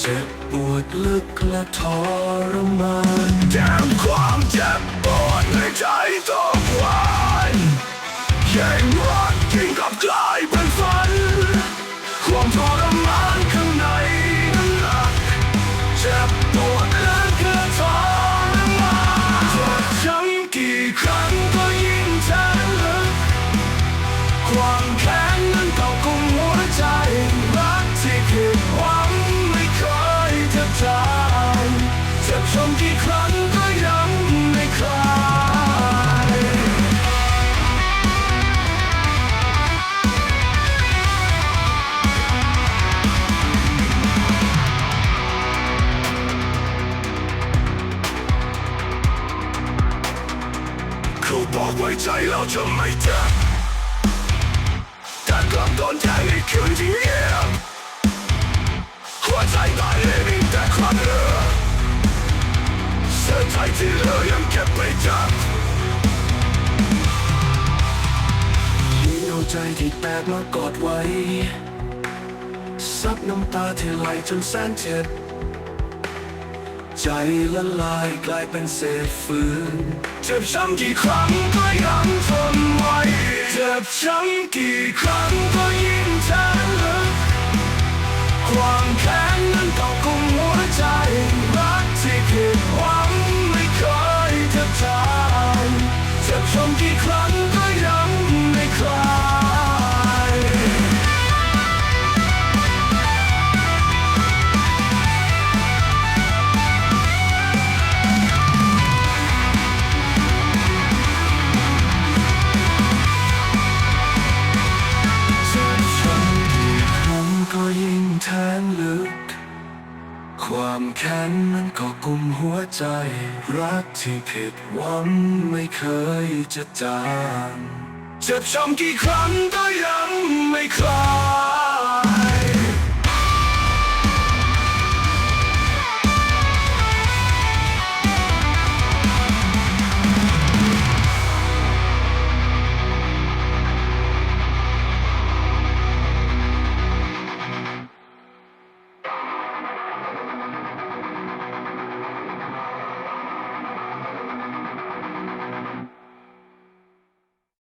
เจ็บปวดลึกและทรมานแถมความเจ็บปวดในใจทุกวันยิ่งรักยิ่งกลับกลายเป็นฝัน ความทรมานข้างในนั้นหนักเจ็บปวดและคือทรมานเจ็บช้ำกี่ครั้งก็ยิ่งแทงลึกความแค้ บอกไว้ใจเราจะไม่เจ็บแต่กลับโดนแทงในคืนที่เงียบหัวใจตายเลยมีแต่ความเหลือเส้นใจที่เหลือยังเก็บไม่จับยิ่งเอาใจที่แตกมากอดไว้ ซับน้ำตาที่ไหลจนแสนเจ็บ ใจละลายกลายเป็นเศษฟืน เจ็บช้ำกี่ครั้งก็ยังทนไว้ เจ็บช้ำกี่ครั้งก็ยิ่งแทงลึกความแค้นนั้นเก่ากุมหัวใจ รักที่ผิดหวังไม่เคยจะจางเจ็บช้ำกี่ครั้ง แค้นนั้นก็กุมหัวใจ รักที่ผิดหวังไม่เคยจะจางเจ็บช้ำกี่ครั้งก็ยังไม่คลาย